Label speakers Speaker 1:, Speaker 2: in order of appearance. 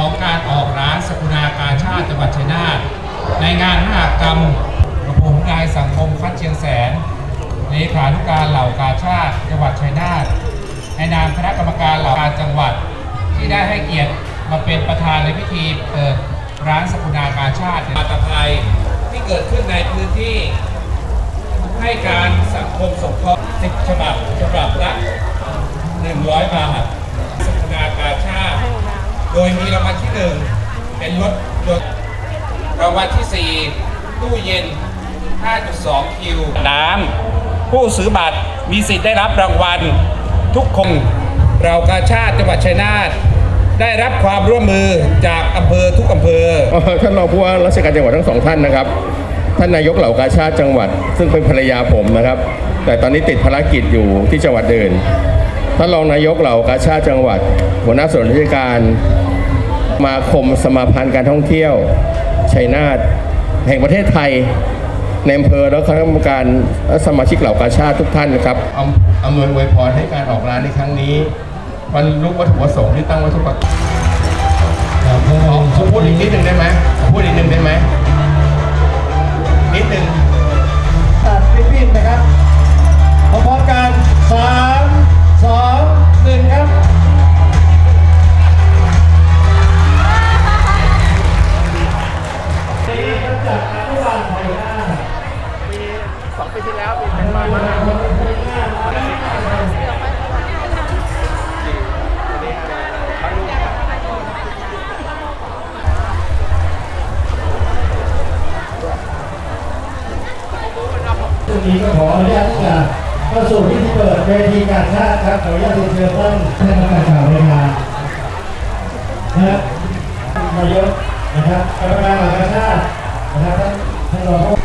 Speaker 1: ของการออกร้านสกุณากาชาติจังหวัดชัยนาทในงานมหกรรมกระผมนายสังคมคัดเชียงแสนเลขานุการเหล่ากาชาติจังหวัดชัยนาทในนามคณะกรรมการเหล่ากาจังหวัด ที่ได้ให้เกียรติมาเป็นประธานในพิธีเปิดร้านสกุณากาชาติมาตภัยที่เกิดขึ้นในพื้นที่ ให้การสังคมสงเคราะห์10ฉบับฉบับละ100 บาทสกุณากา โดยมีรางวัลที่ 1 เป็นรถยนต์รางวัลที่ 4 ตู้เย็น 5.2 คิว น้ำผู้ซื้อบัตรมีสิทธิ์ได้รับรางวัล ทุกคนเรากาชาติจังหวัดชัยนาทได้รับความร่วมมือจากอำเภอทุกอำเภอ
Speaker 2: เอ่อท่านรองผู้ว่าราชการจังหวัดทั้งสองท่านนะครับ ท่านนายกเหล่ากาชาติจังหวัด ซึ่งเป็นภรรยาผมนะครับ แต่ตอนนี้ติดภารกิจอยู่ที่จังหวัดเดินท่านรองนายกเหล่ากาชาติจังหวัด หัวหน้าส่วนราชการส มาคมสมาพันธ์การท่องเที่ยวชัยนาทแห่งประเทศไทยในอำเภอและคณะกรรมการและสมาชิกเหล่ากาชาติทุกท่านนะครับอำอำนวยอวยพรให้การออกร้านในครั้งนี้บรรลุวัตถุประสงค์ที่ตั้งไว้ทุกประการขอขอพูดอีกนิดหนึ่งได้ไหม
Speaker 3: ช่วงนี้ก็ขออนุญาตที่จะเข้าสู่พิธีเปิดเวทีการชาติครับขออนุญาตเรียนเชิญท่านท่านประธานข่าวรายงานนะครับมาเยอะนะครับกรรมการหลักชาติ นะครับท่านรอง